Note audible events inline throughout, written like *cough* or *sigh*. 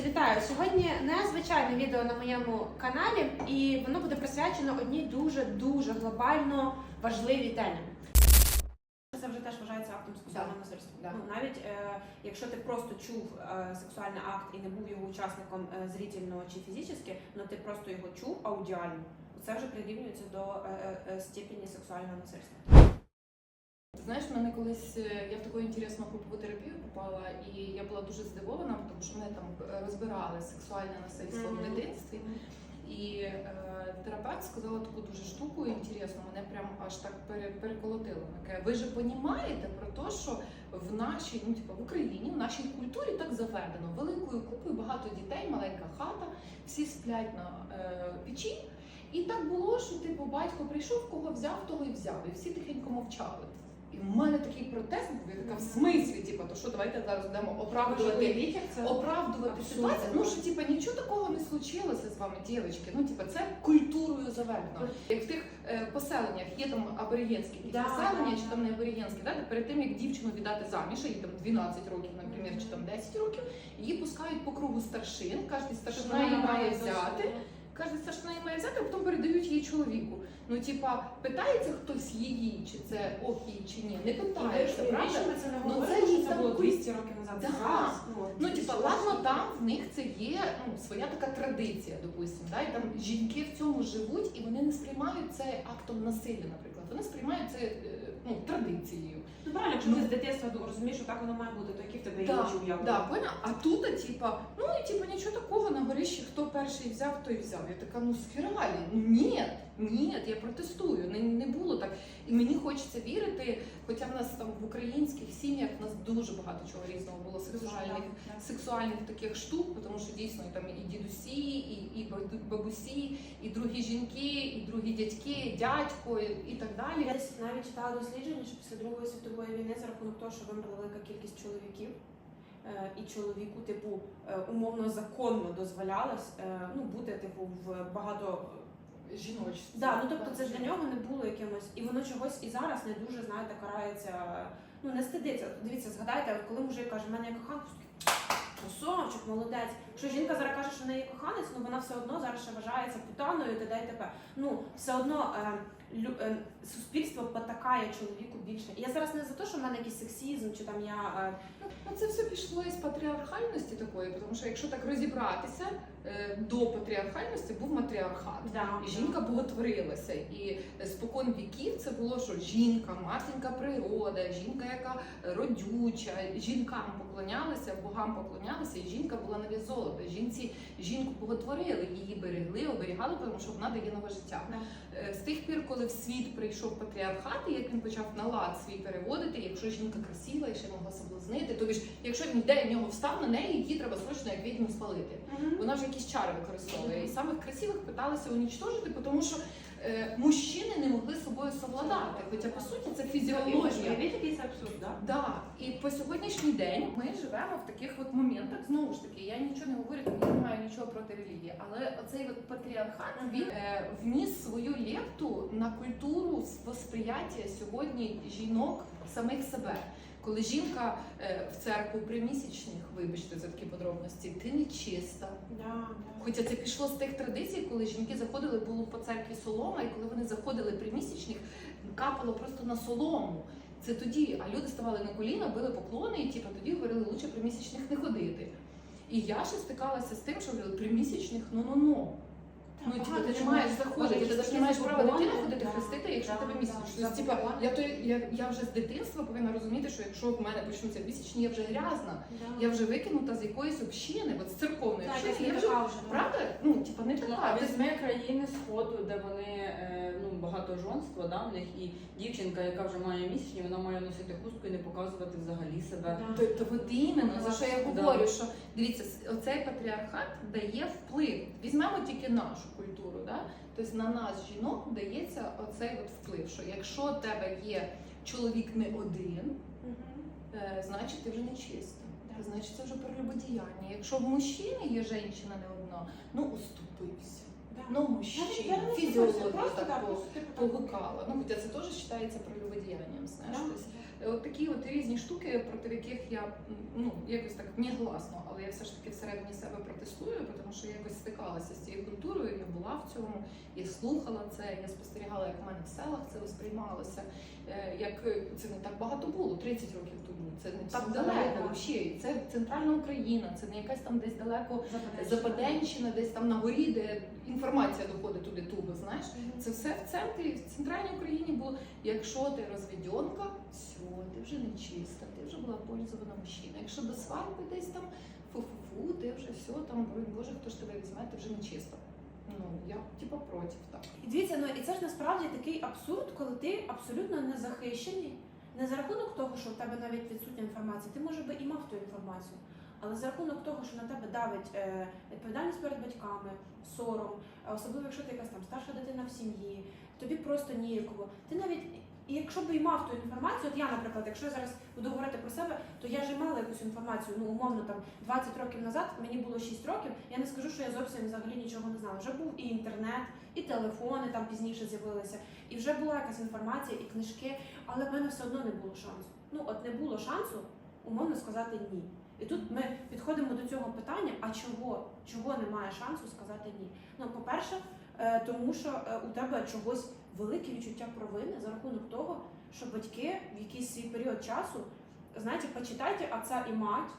Друзі, вітаю! Сьогодні незвичайне відео на моєму каналі, і воно буде присвячено одній дуже дуже глобально важливій темі. Це вже теж вважається актом сексуального насильства. Да. Ну, навіть е, якщо ти просто чув е, сексуальний акт і не був його учасником е, зрительно чи фізично, але ти просто його чув аудіально, це вже прирівнюється до е, е, е, степені сексуального насильства. Ти Знаєш, в мене колись е, я в таку інтересну групову терапію попала, і я була дуже здивована, тому що мене там е, розбирали сексуальне насильство Мгм. в дитинстві. І е, терапевт сказала таку дуже штуку інтересну, мене прям аж так пере, переколотило. Каже, ви же розумієте про те, що в нашій, ну типу, в Україні, в нашій культурі так заведено. Великою купою багато дітей, маленька хата, всі сплять на е, печі. І так було, що типу батько прийшов, кого взяв, того і взяв. І всі тихенько мовчали. І в мене такий протест був, я така в смислі, типу, то що давайте зараз будемо оправдувати оправдувати ситуацію. Ну що типа нічого такого не случилося з вами, дівчатки. Ну типа це культурою заведено. Як в тих е, поселеннях є там аборигенські Да, поселення, да, чи там не аборигенські, да, де перед тим як дівчину віддати заміж, їй там 12 років, наприклад, чи там 10 років, її пускають по кругу старшин. Кожен старшина її має взяти. Кожен старшина її має взяти, а потім передають її чоловіку. Ну, типа, питається хтось її, чи це ок їй, чи ні. Не питається, правда? це не Ну, це що їй це там було куль- 200 років назад. Да. Це зараз. от, Ну, типа, ладно, там в них це є ну, своя така традиція, допустим, да? і там жінки в цьому живуть, і вони не сприймають це актом насилля, наприклад. Вони сприймають це е, ну, традицією. Ну правильно, якщо ти з дитинства розумієш, що так воно має бути, то які в тебе Да, інші уявлення? Да, поняла? А тут, типа, ну і типа нічого такого на горищі, хто перший взяв, той взяв. Я така, ну схералі, ну ні, ні, я протестую. Не, не було так. І мені хочеться вірити, хоча в нас там в українських сім'ях в нас дуже багато чого різного було сексуальних. Сексуальних таких штук, тому що дійсно там і дідусі, і, і бабусі, і другі жінки, і другі дядьки, дядько, і, і так далі. Я десь навіть читала дослідження, що після Другої світової війни за рахунок того, що вимерла велика кількість чоловіків, е, і чоловіку, типу, е, умовно законно дозволялось е, ну, бути типу в багато. Жіночці. Да, ну тобто це ж для нього не було якимось, і воно чогось і зараз не дуже знаєте, карається. Ну не стидиться. Дивіться, згадайте, от коли мужик каже, в мене є коханка, красавчик, молодець. Що жінка зараз каже, що в неї є коханець, ну вона все одно зараз ще вважається путаною, т.д. і т.п. Ну все одно е, суспільство потакає чоловіку більше. І я зараз не за те, що в мене якийсь сексізм, чи там я е, Ну, це все пішло із патріархальності такої, тому що якщо так розібратися, е, до патріархальності був матріархат. да, І жінка боготворилася, і спокон віків це було, що жінка, матінка природа, жінка, яка родюча, жінкам поклонялися, богам поклонялися, і жінка була на золота. Жінці жінку боготворили, її берегли, оберігали, тому що вона дає нове життя. Е, З тих пір, коли в світ прийшов патріархат, і як він почав на лад свій переводити, якщо жінка красива і ще могла соблазнити, тобі ж, якщо він йде в нього встав на неї, її треба срочно як відьму спалити. Вона ж якісь чари використовує. І самих красивих питалися унічтожити, тому що мужчини не могли з собою совладати. Хоча по суті це фізіологія. Уявіть, який абсурд, да? Да, і по сьогоднішній день ми живемо в таких от моментах. Знову ж таки, я нічого не говорю, тому я не маю нічого проти релігії. Але оцей от патріархат він е, вніс свою лепту на культуру восприяття сьогодні жінок самих себе. Коли жінка е, в церкву примісячних, вибачте за такі подробності, ти не чиста. Да, да. Хоча це пішло з тих традицій, коли жінки заходили, було по церкві солома, і коли вони заходили при місячних, капало просто на солому. Це тоді, а люди ставали на коліна, били поклони, і типу, тоді говорили, лучше при місячних не ходити. І я ще стикалася з тим, що говорили, при місячних ну-ну-ну. Ну, типу, ти не маєш заходити, ти навіть не маєш права дитину ходити хрестити, якщо тебе місячно. Тобто, типа, я, то, я, я вже з дитинства повинна розуміти, що якщо в мене почнуться місячні, я вже грязна. Я вже викинута з якоїсь общини, от з церковної общини. я вже правда, ну типа не Ну, така. візьми країни сходу, де вони ну багатожонство, да, в них і дівчинка, яка вже має місячні, вона має носити хустку і не показувати взагалі себе. Да. То, то от іменно за що я Да. говорю, що дивіться, оцей патріархат дає вплив. Візьмемо тільки нашу культуру, да? тобто на нас, жінок, дається оцей от вплив, що якщо в тебе є чоловік не один, е, значить ти вже не чиста. Значить, це вже прелюбодіяння. Якщо в мужчини є жінка не одна, ну уступився. Да. Ну, Навіть мужчина, я не просто, так да, типу, так. погукала. Ну, хоча це теж вважається прелюбодіянням, знаєш. Да. Тобто Е, От такі от різні штуки, проти яких я ну якось так негласно, але я все ж таки всередині себе протестую, тому що я якось стикалася з цією культурою. Я була в цьому, я слухала це, я спостерігала, як в мене в селах це сприймалося. Е, Як е, це не так багато було 30 років тому. Це не так далеко. Взагалі, це центральна Україна, це не якась там десь далеко Западенщина, десь там на горі, де інформація доходить туди туго. Знаєш, це все в центрі, в центральній Україні було. Якщо ти розведенка, все, ти вже не чиста, ти вже була пользована мужчина. Якщо до свадьби десь там фу-фу-фу, ти вже все там, Боже, хто ж тебе візьме, ти вже не чиста. Ну я типу, проти так. І дивіться, ну і це ж насправді такий абсурд, коли ти абсолютно не захищений. Не за рахунок того, що в тебе навіть відсутня інформація, ти може би і мав ту інформацію, але за рахунок того, що на тебе давить е, відповідальність перед батьками, сором, особливо якщо ти якась там старша дитина в сім'ї, тобі просто ніяково. Ти навіть і якщо б і мав ту інформацію, от я, наприклад, якщо я зараз буду говорити про себе, то я ж мала якусь інформацію, ну умовно там 20 років назад, мені було 6 років. Я не скажу, що я зовсім взагалі нічого не знала. Вже був і інтернет, і телефони там пізніше з'явилися, і вже була якась інформація, і книжки, але в мене все одно не було шансу. Ну от не було шансу умовно сказати ні. І тут ми підходимо до цього питання: а чого? Чого немає шансу сказати ні? Ну, по-перше, тому що е, у тебе чогось велике відчуття провини за рахунок того, що батьки в якийсь свій період часу, знаєте, почитайте отця і мать,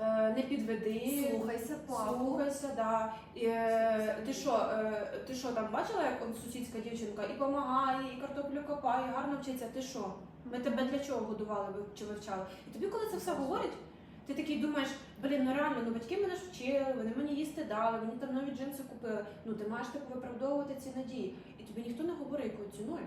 е, не підведи. Слухайся, папу. Слухайся, да. І, е, ти що, е, ти що там бачила, як он сусідська дівчинка і допомагає, і картоплю копає, і гарно вчиться. Ти що? Ми тебе для чого годували чи вивчали? І тобі, коли це все говорять, ти такий думаєш, блін, ну реально, ну батьки мене ж вчили, вони мені їсти дали, мені там нові джинси купили. Ну ти маєш типу виправдовувати ці надії. І тобі ніхто не говорить, якою ціною.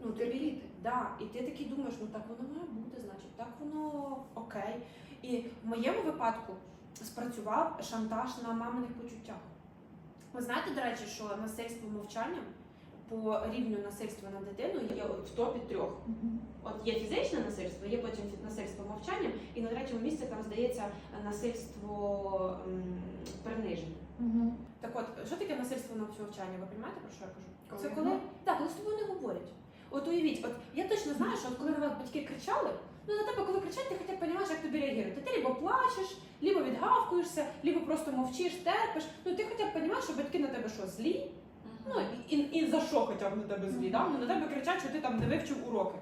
Ну тобі Терпіти. да, і ти такий думаєш, ну так воно має бути, значить, так воно окей. І в моєму випадку спрацював шантаж на маминих почуттях. Ви знаєте, до речі, що насильство мовчанням по рівню насильства над дитиною є от в топі трьох. От є фізичне насильство, є потім насильство мовчанням, і на третьому місці там здається насильство м, приниження. Так от, що таке насильство на мовчання? Ви розумієте, про що я кажу? Коли? Це коли так, коли з тобою не говорять. От уявіть, от я точно знаю, що от коли на вас батьки кричали, ну на тебе, коли кричать, ти хоча б розумієш, як тобі реагувати. Ти либо плачеш, либо відгавкуєшся, либо просто мовчиш, терпиш. Ну ти хоча б розумієш, що батьки на тебе що злі, Ну і, і, за що хоча б на тебе злі, да? ну, на тебе кричать, що ти там не вивчив уроки.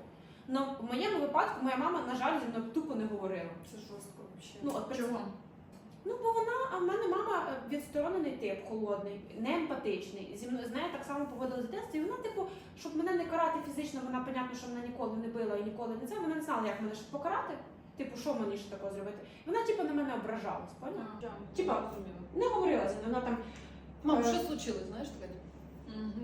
Ну в моєму випадку моя мама, на жаль, зі мною тупо не говорила. Це жорстко взагалі. Ну, от Чого? Ну, бо вона, а в мене мама е, відсторонений тип, холодний, не емпатичний. Зі мною з нею так само поводила в дитинстві. І вона, типу, щоб мене не карати фізично, вона понятно, що мене ніколи не била і ніколи не це. Вона не знала, як мене ще покарати. Типу, що мені ще такого зробити? І вона, типу, на мене ображалась, поняла? Типа, Не говорила зі мною, вона там Мам, Е, що случилось, знаєш таке?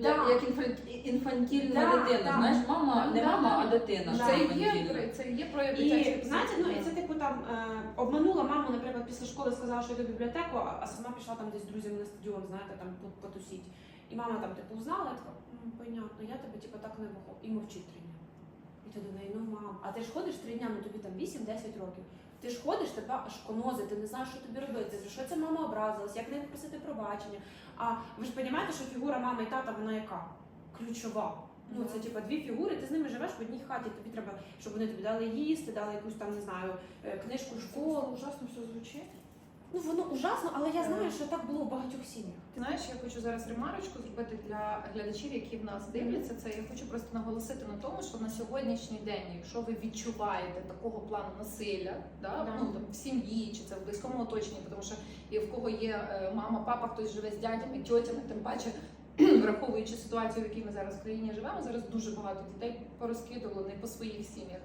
Да. Як, інфан- інфантільна Да, дитина. да. Знаєш, мама не Да, мама, а дитина. Да. Це є, це є прояв І дитячої знаєте, ну і це типу там е, обманула маму, наприклад, після школи сказала, що йде в бібліотеку, а, а сама пішла там десь з друзями на стадіон, знаєте, там по- потусіть. І мама там типу узнала, я така, «М, понятно, я тебе типу так не вихов. І мовчить три дня. І ти до неї, ну мам, а ти ж ходиш три дня, ну тобі там 8-10 років. Ти ж ходиш, тебе аж конози, ти не знаєш, що тобі робити, за що ця мама образилась, як не попросити пробачення. А ви ж розумієте, що фігура мами і тата, вона яка? Ключова. Ну, це типа дві фігури, ти з ними живеш в одній хаті. Тобі треба, щоб вони тобі дали їсти, дали якусь там, не знаю, е, книжку школу. ужасно все звучить. Ну воно ужасно, але я знаю, що так було в багатьох сім'ях. Ти знаєш, я хочу зараз ремарочку зробити для глядачів, які в нас дивляться це. Я хочу просто наголосити на тому, що на сьогоднішній день, якщо ви відчуваєте такого плану насилля, да, Да. ну там в сім'ї чи це в близькому оточенні, тому що і в кого є е, мама, папа, хтось живе з дядями, тьотями, тим паче. *clears throat* Враховуючи ситуацію, в якій ми зараз в країні живемо, зараз дуже багато дітей порозкидували не по своїх сім'ях.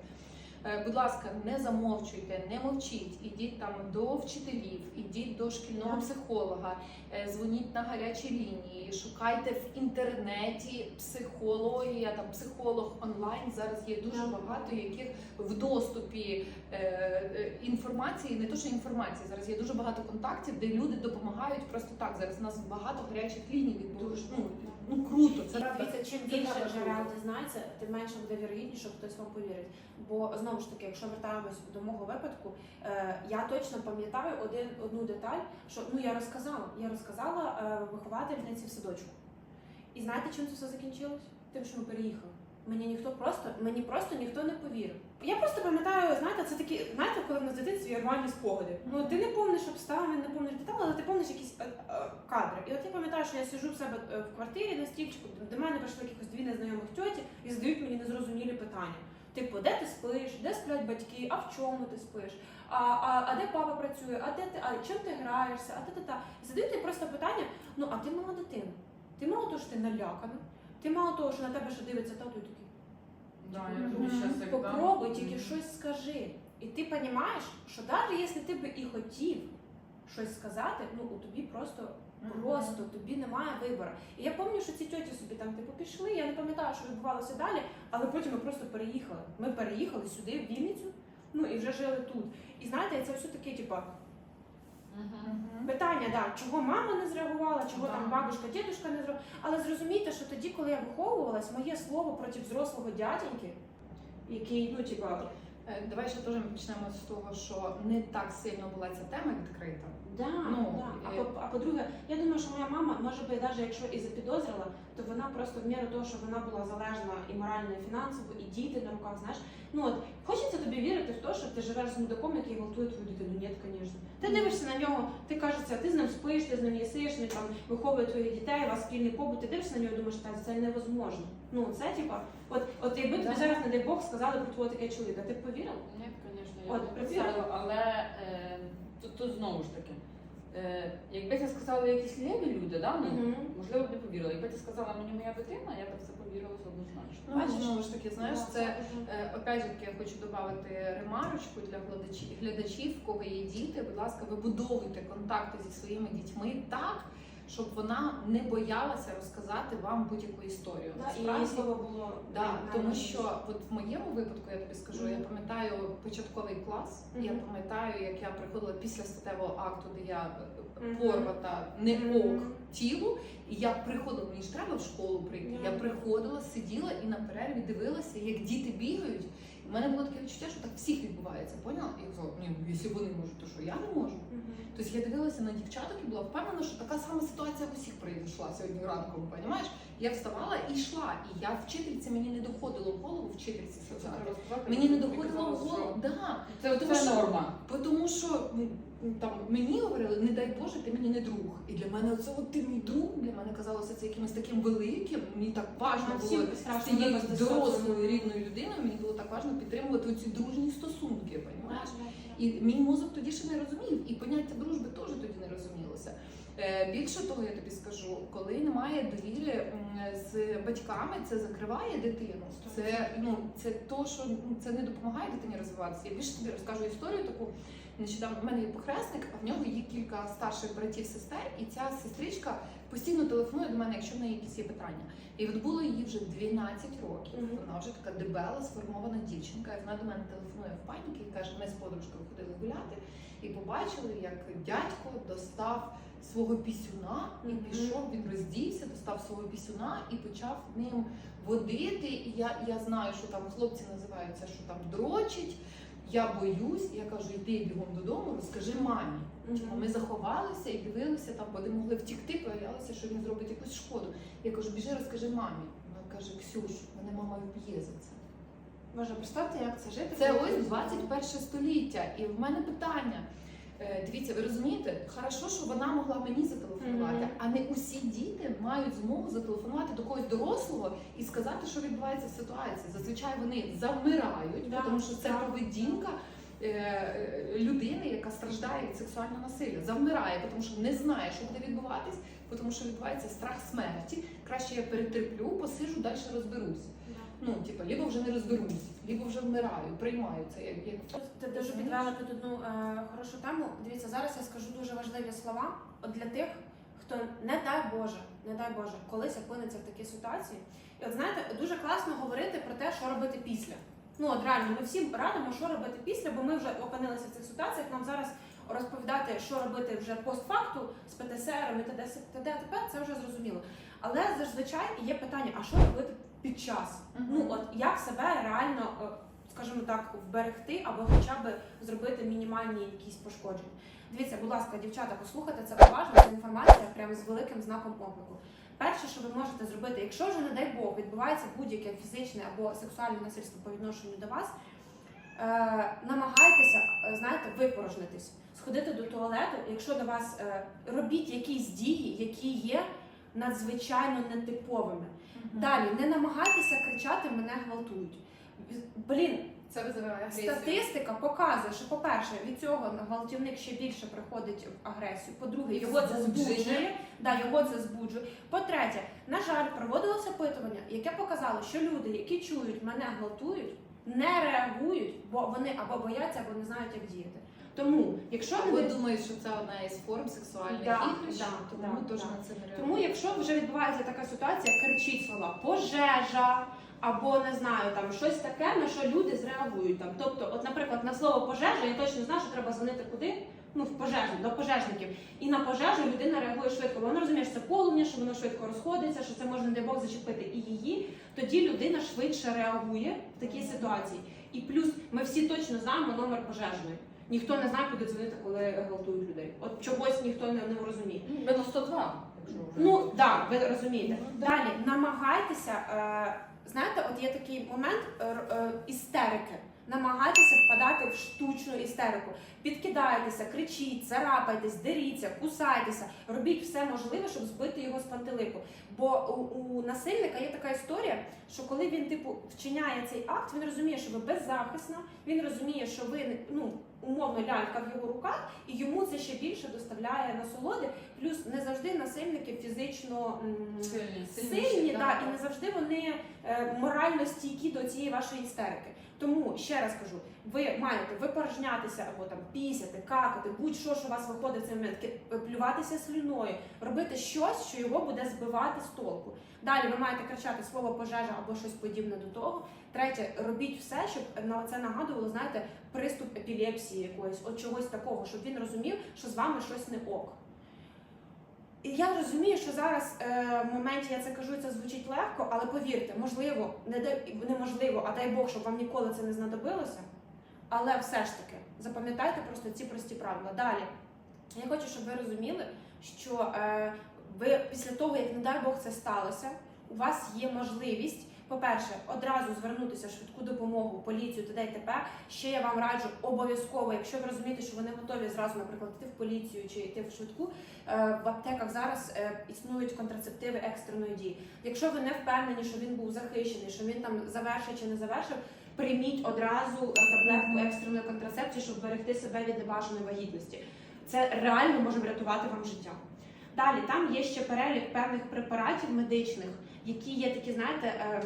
Е, Будь ласка, не замовчуйте, не мовчіть, ідіть там до вчителів, ідіть до шкільного психолога, е, дзвоніть на гарячі лінії, шукайте в інтернеті психологія, там психолог онлайн. Зараз є дуже багато яких в доступі е, інформації, не то що інформації. Зараз є дуже багато контактів, де люди допомагають просто так. Зараз у нас багато гарячих ліній відбулось. Ну, круто, це правда. Дивіться, чим Це більше джерел дізнається, тим менше буде вірогідніше, що хтось вам повірить. Бо знову ж таки, якщо вертаємось до мого випадку, е, я точно пам'ятаю один одну деталь, що ну я розказала. Я розказала е, виховательниці в садочку. І знаєте, чим це все закінчилось? Тим, що ми переїхали. Мені ніхто просто, мені просто ніхто не повірив. Я просто пам'ятаю, знаєте, це такі, знаєте, коли в нас дитинстві рвані спогади. Ну ти не помниш обставин, не помниш деталі, але ти помниш якісь е, е, кадри. І от я пам'ятаю, що я сиджу в себе е, в квартирі на стільчику, до мене прийшли якихось дві незнайомих тьоті і задають мені незрозумілі питання. Типу, де ти спиш, де сплять батьки, а в чому ти спиш? А, а, а де папа працює, а де ти, а чим ти граєшся, а та та та. І задають просто питання: ну а ти мала дитина. Ти мало того, що ти налякана, ти мало того, що на тебе ще дивиться тато і такий. Да, я Мгм. тобі щас як дам. Попробуй, тільки щось скажи. І ти розумієш, що навіть якщо ти би і хотів щось сказати, ну у тобі просто просто тобі немає вибору. І я пам'ятаю, що ці тьоті собі там типу пішли. Я не пам'ятаю, що відбувалося далі, але потім ми просто переїхали. Ми переїхали сюди, в Вінницю, ну і вже жили тут. І знаєте, це все таке, типу, Мгм. Мгм. Питання, да, чого мама не зреагувала, чого Да. там бабушка, дідушка не зреагувала. Але зрозумійте, що тоді, коли я виховувалась, моє слово проти взрослого дяденьки, який, ну, типа, Е, Давай ще теж почнемо з того, що не так сильно була ця тема відкрита. Да, Ну, да. і- А, по, а по-друге, я думаю, що моя мама, може би, навіть якщо і запідозрила, то вона просто в міру того, що вона була залежна і морально, і фінансово, і діти на руках, знаєш. Ну от хочеться тобі вірити в те, що ти живеш з мудаком, який гвалтує твою дитину. Ні, звісно. Ти дивишся на нього, ти кажеться, ти з ним спиш, ти з ним їсиш, він там виховує твоїх дітей, у вас спільний побут, ти дивишся на нього і думаєш, та це невозможно. Ну це типа, от, от якби тобі Да. зараз, не дай Бог, сказали про твого таке чоловіка, ти б повірила? Ні, звісно, я От, не працює. представила, але е, тут, тут знову ж таки. Е, якби це сказали якісь ліві люди, да, ну, Мгм. можливо, б не повірила. Якби ти сказала мені моя дитина, я б в це повірила однозначно. Ну, Бачиш? знову ж таки, знаєш, це дуже. Е, Опять же, таки, я хочу додати ремарочку для глядачів, глядачів, в кого є діти. Будь ласка, вибудовуйте контакти зі своїми дітьми так, щоб вона не боялася розказати вам будь-яку історію. Да, і її слово було Да, тому що от в моєму випадку я тобі скажу, я пам'ятаю початковий клас. Я пам'ятаю, як я приходила після статевого акту, де я е, Мгм. порвата не ок тілу. І я приходила, мені ж треба в школу прийти. Да. Я приходила, сиділа і на перерві дивилася, як діти бігають. В мене було таке відчуття, що так всіх відбувається. Поняла? І я казала, ні, ну, якщо вони можуть, то що я не можу. Тобто я дивилася на дівчаток і була впевнена, що така сама ситуація в усіх прийшла сьогодні ранком. Понімаєш? Я вставала і йшла. І я вчительці мені не доходило в голову вчительці сказати. Мені не доходило в голову. Да. Це, Тому що- норма. Тому що ну, там мені говорили, не дай Боже, ти мені не друг. І для мене це от ти мій друг, для мене казалося це якимось таким великим. Мені так важно було з цією дорослою рідною людиною. Мені було так важно підтримувати ці дружні стосунки. Понімаєш? І мій мозок тоді ще не розумів, і поняття дружби теж тоді не розумілося. Е, Більше того, я тобі скажу, коли немає довіри з батьками, це закриває дитину. Це ну це то, що ну, це не допомагає дитині розвиватися. Я більше тобі розкажу історію таку. Нещодавно в мене є похресник, а в нього є кілька старших братів сестер, і ця сестричка постійно телефонує до мене, якщо в неї якісь є питання. І от було їй вже 12 років. Мгм. Вона вже така дебела, сформована дівчинка. І вона до мене телефонує в паніки і каже: ми з подружкою ходили гуляти і побачили, як дядько достав свого пісюна і пішов. Він роздівся, достав свого пісюна і почав ним водити. І я, я знаю, що там хлопці називаються, що там дрочить. Я боюсь, я кажу, йди бігом додому, розкажи мамі. Мгм. Ми заховалися і дивилися там, бо не могли втікти, боялися, що він зробить якусь шкоду. Я кажу, біжи, розкажи мамі. Вона каже, Ксюш, мене мама вб'є за це. Боже, представте, як це жити. Це ось 21 століття. І в мене питання. Е, Дивіться, ви розумієте, хорошо, що вона могла мені зателефонувати, Мгм. а не усі діти мають змогу зателефонувати до когось дорослого і сказати, що відбувається в ситуації. Зазвичай вони завмирають, Да, тому що це да. поведінка е, е, людини, яка страждає від сексуального насилля. Завмирає, тому що не знає, що буде відбуватись, тому що відбувається страх смерті. Краще я перетерплю, посижу, далі розберусь. Ну, типа, либо вже не розберусь, либо вже вмираю, приймаю це як, як Ти дуже підвела тут одну е, хорошу тему. Дивіться, зараз я скажу дуже важливі слова от для тих, хто не дай Боже, не дай Боже, колись опиниться в такій ситуації. І от знаєте, дуже класно говорити про те, що робити після. Ну от реально, ми всім радимо, що робити після, бо ми вже опинилися в цих ситуаціях. Нам зараз розповідати, що робити вже постфакту з ПТСР і т.д. т.п. це вже зрозуміло. Але зазвичай є питання: а що робити під час? Ну от як себе реально, е, скажімо так, вберегти або хоча б зробити мінімальні якісь пошкодження. Дивіться, будь ласка, дівчата, послухайте це уважно. Це інформація прямо з великим знаком оклику. перше, що ви можете зробити, якщо вже, не дай Бог, відбувається будь-яке фізичне або сексуальне насильство по відношенню до вас, е, намагайтеся, е, знаєте, випорожнитись, сходити до туалету, якщо до вас е, робіть якісь дії, які є надзвичайно нетиповими. Далі не намагайтеся кричати, мене гвалтують. Блін, Це визиває агресію. Статистика показує, що, по-перше, від цього гвалтівник ще більше приходить в агресію. По-друге, його це збуджує. Да, його це збуджує. По-третє, на жаль, проводилося опитування, яке показало, що люди, які чують мене гвалтують, не реагують, бо вони або бояться, або не знають, як діяти. Тому, якщо Або ви думають, що це одна із форм сексуальних Да, ігрищ, да, тому да, теж да. на це не. Тому, якщо вже відбувається така ситуація, кричіть слова пожежа або не знаю, там щось таке, на що люди зреагують. Там. Тобто, от, наприклад, на слово пожежа, я точно знаю, що треба дзвонити куди. Ну, в пожежну, до пожежників. І на пожежу людина реагує швидко. Бо Вона розуміє, що це полум'я, що воно швидко розходиться, що це може, не дай Бог, зачепити і її. Тоді людина швидше реагує в такій ситуації. І плюс ми всі точно знаємо номер пожежної. Ніхто не знає, куди дзвонити, коли гвалтують людей. От чогось ніхто не, не розуміє. Ну, Бено 102, якщо вже. Ну так, ви розумієте. Ну, да. Далі намагайтеся, е, знаєте, от є такий момент е, е, істерики. Намагайтеся впадати в штучну істерику. Підкидайтеся, кричіть, царапайтесь, деріться, кусайтеся, робіть все можливе, щоб збити його з пантелику. Бо у, насильника є така історія, що коли він типу вчиняє цей акт, він розуміє, що ви беззахисна, він розуміє, що ви ну умовно лялька в його руках, і йому це ще більше доставляє насолоди. Плюс не завжди насильники фізично м, Сильні. сильні, да, да. і не завжди вони е, морально стійкі до цієї вашої істерики. Тому ще раз кажу, ви маєте випорожнятися або там пісяти, какати, будь-що, що у вас виходить в цей момент, плюватися слюною, робити щось, що його буде збивати толку. Далі ви маєте кричати слово пожежа або щось подібне до того. Третє, робіть все, щоб на це нагадувало, знаєте, приступ епілепсії якоїсь, от чогось такого, щоб він розумів, що з вами щось не ок. І я розумію, що зараз е, в моменті я це кажу, це звучить легко, але повірте, можливо, не дай- неможливо, а дай Бог, щоб вам ніколи це не знадобилося. Але все ж таки, запам'ятайте просто ці прості правила. Далі, я хочу, щоб ви розуміли, що е, ви після того, як, не дай Бог, це сталося, у вас є можливість, по-перше, одразу звернутися в швидку допомогу, поліцію, т.д. і т.п. Ще я вам раджу обов'язково, якщо ви розумієте, що ви не готові зразу, наприклад, йти в поліцію чи йти в швидку, Е, в аптеках зараз е, існують контрацептиви екстреної дії. Якщо ви не впевнені, що він був захищений, що він там завершив чи не завершив, прийміть одразу таблетку екстреної контрацепції, щоб берегти себе від небажаної вагітності. Це реально може врятувати вам життя. Далі там є ще перелік певних препаратів медичних, які є такі, знаєте. ем,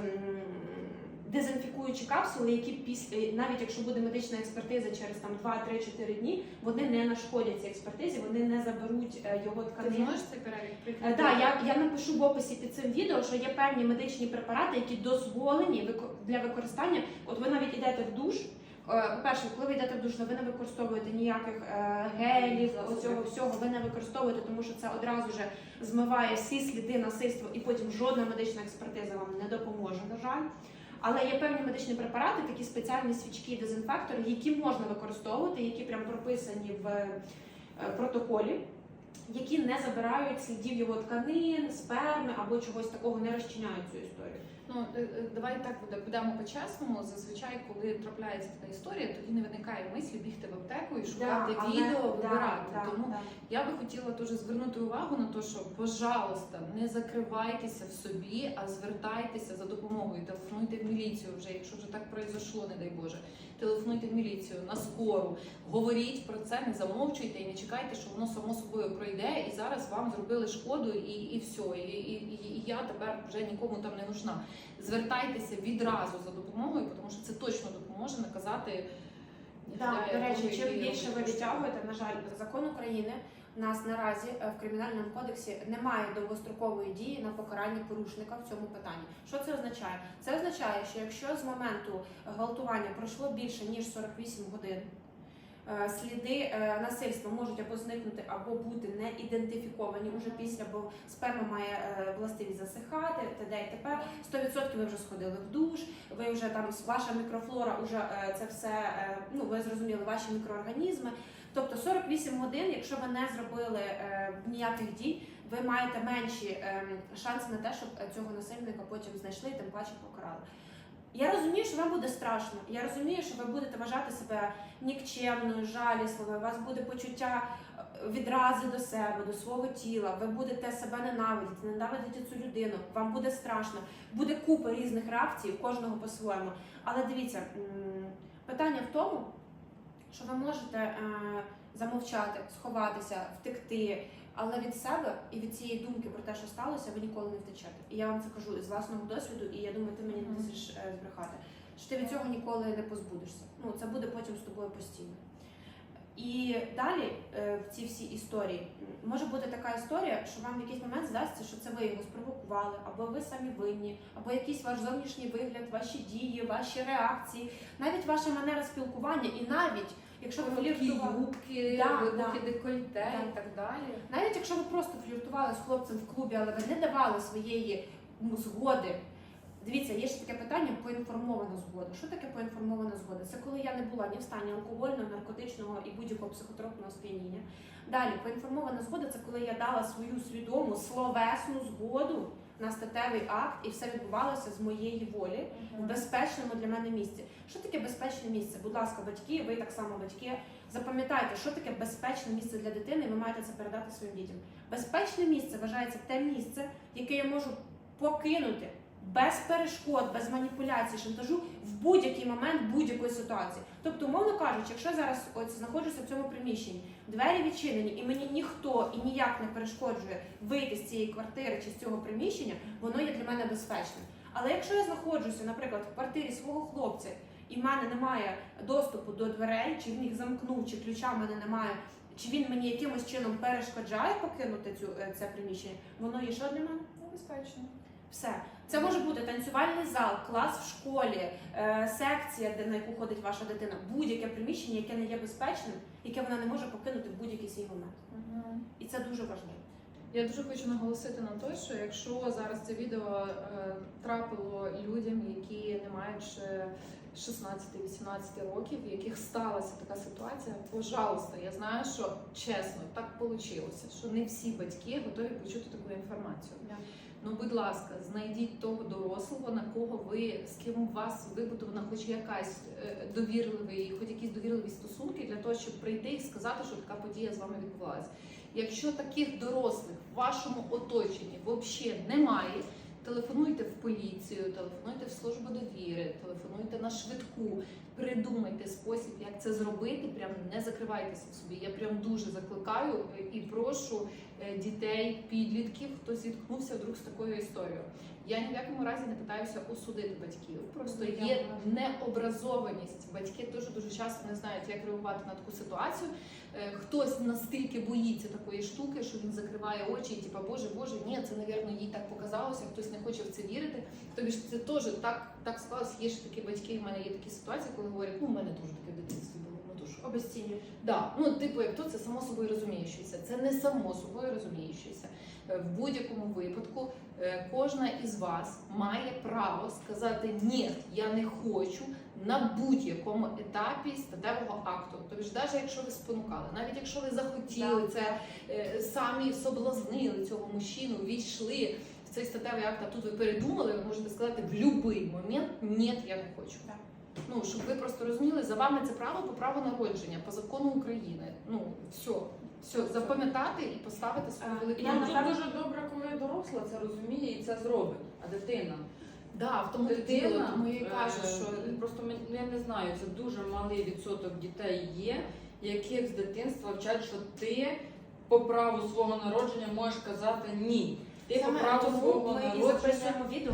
Дезінфікуючі капсули, які після навіть якщо буде медична експертиза через там 2-3-4 дні, вони не нашкодять цій експертизі, вони не заберуть е, його Ти тканини. зможеш цей перелік Е, прикріпити? Да, я, я напишу в описі під цим відео, що є певні медичні препарати, які дозволені для використання. От ви навіть йдете в душ. Е, По-перше, коли ви йдете в душ, ви не використовуєте ніяких е, гелів, оцього всього ви не використовуєте, тому що це одразу же змиває всі сліди насильства, і потім жодна медична експертиза вам не допоможе, на жаль. Але є певні медичні препарати, такі спеціальні свічки, дезінфектори, які можна використовувати, які прям прописані в е, протоколі, які не забирають слідів його тканин, сперми або чогось такого, не розчиняють цю історію. Ну е, е, давай так буде будемо по-чесному. Зазвичай, коли трапляється така історія, тоді не виникає мислі бігти в аптеку і шукати але- відео, да, вибирати. да, Тому да. я би хотіла дуже звернути увагу на те, що, пожалуйста, не закривайтеся в собі, а звертайтеся за допомогою. Телефонуйте в міліцію вже, якщо вже так произошло, не дай Боже. Телефонуйте в міліцію на скору, говоріть про це, не замовчуйте і не чекайте, що воно само собою пройде, і зараз вам зробили шкоду, і, і все. І, і, і, і я тепер вже нікому там не нужна. Звертайтеся відразу за допомогою, тому що це точно допоможе наказати. Негодяя до речі, чим більше ви відтягуєте, на жаль, закон України у нас наразі е, в кримінальному кодексі немає довгострокової дії на покарання порушника в цьому питанні. Що це означає? Це означає, що якщо з моменту гвалтування пройшло більше ніж 48 годин. Е, Сліди е, насильства можуть або зникнути, або бути не ідентифіковані уже після, бо сперма має е, властивість засихати, т.д. і т.п. 100% ви вже сходили в душ, ви вже там ваша мікрофлора, уже е, це все, ну ви зрозуміли, ваші мікроорганізми. Тобто 48 годин, якщо ви не зробили ніяких дій, ви маєте менші ем, шанси на те, щоб цього насильника потім знайшли і тим паче покарали. Я розумію, що вам буде страшно. Я розумію, що ви будете вважати себе нікчемною, жалісливою. У вас буде почуття е, відрази до себе, до свого тіла. Ви будете себе ненавидіти, ненавидіти цю людину. Вам буде страшно. Буде купа різних реакцій, кожного по-своєму. Але дивіться, питання в тому, що ви можете е, замовчати, сховатися, втекти. Але від себе і від цієї думки про те, що сталося, ви ніколи не втечете. І я вам це кажу з власного досвіду, і я думаю, ти мені. Мусиш е, збрехати. Що ти від цього ніколи не позбудешся. Ну це буде потім з тобою постійно. І далі е, в ці всі історії може бути така історія, що вам в якийсь момент здасться, що це ви його спровокували, або ви самі винні, або якийсь ваш зовнішній вигляд, ваші дії, ваші реакції, навіть ваша манера спілкування, і навіть якщо ви фліртували, юбки, Да, глибокі да. декольте Да. і так далі. навіть якщо ви просто фліртували з хлопцем в клубі, але ви не давали своєї згоди. Дивіться, є ще таке питання поінформована згода. Що таке поінформована згода? Це коли я не була ні в стані алкогольного, наркотичного і будь-якого психотропного сп'яніння. Далі, поінформована згода це коли я дала свою свідому словесну згоду на статевий акт, і все відбувалося з моєї волі в безпечному для мене місці. Що таке безпечне місце? Будь ласка, батьки, ви так само батьки. Запам'ятайте, що таке безпечне місце для дитини, і ви маєте це передати своїм дітям. Безпечне місце вважається те місце, яке я можу покинути без перешкод, без маніпуляцій, шантажу в будь-який момент будь-якої ситуації. Тобто, умовно кажучи, якщо я зараз от знаходжуся в цьому приміщенні, двері відчинені, і мені ніхто і ніяк не перешкоджує вийти з цієї квартири чи з цього приміщення, воно є для мене безпечним. Але якщо я знаходжуся, наприклад, в квартирі свого хлопця, і в мене немає доступу до дверей, чи він їх замкнув, чи ключа в мене немає, чи він мені якимось чином перешкоджає покинути цю е, це приміщення, воно є що для мене? Все. Це може бути танцювальний зал, клас в школі, е, секція, де на яку ходить ваша дитина, будь-яке приміщення, яке не є безпечним, яке вона не може покинути в будь-який свій момент. І це дуже важливо. Я дуже хочу наголосити на те, що якщо зараз це відео е, трапило людям, які не мають ще 16-18 років, в яких сталася така ситуація, пожалуйста, я знаю, що чесно, так вийшло, що не всі батьки готові почути таку інформацію. Ну, будь ласка, знайдіть того дорослого, на кого ви з ким у вас вибудована хоч якась е, довірливий, хоч якісь довірливі стосунки для того, щоб прийти і сказати, що така подія з вами відбувалася. Якщо таких дорослих в вашому оточенні взагалі немає, телефонуйте в поліцію, телефонуйте в службу на швидку, придумайте спосіб, як це зробити. Прям не закривайтеся в собі. Я прям дуже закликаю і прошу е, дітей, підлітків, хто зіткнувся вдруг з такою історією. Я ні в якому разі не питаюся осудити батьків. Просто є необразованість. Батьки дуже дуже часто не знають, як реагувати на таку ситуацію. Е, Хтось настільки боїться такої штуки, що він закриває очі і типа Боже, Боже, ні, це навірно їй так показалося. Хтось не хоче в це вірити. Тобі ж це теж так, так склалось. Є ж такі батьки. В мене є такі ситуації, коли говорять, ну в мене теж таке в дитинстві було. Ну то що? Обесцінюю. Да, ну типу, як то це само собою розуміючися. Це не само собою розуміючися. Е, В будь-якому випадку кожна із вас має право сказати ні, я не хочу на будь-якому етапі статевого акту. Тобто, навіть якщо ви спонукали, навіть якщо ви захотіли це, е, самі соблазнили цього мужчину, війшли в цей статевий акт, а тут ви передумали, ви можете сказати в будь-який момент ні, я не хочу. Ну, щоб ви просто розуміли, за вами це право по праву народження, по закону України. Ну, все, все, запам'ятати і поставити свою велику я Я галочку. дуже добре, коли доросла це розуміє і це зробить. А дитина. Да, в тому діло, тому я е, кажу, що просто ми- я не знаю, це дуже малий відсоток дітей є, яких з дитинства вчать, що ти по праву свого народження можеш казати ні. Ти по праву свого ми народження. записуємо відео,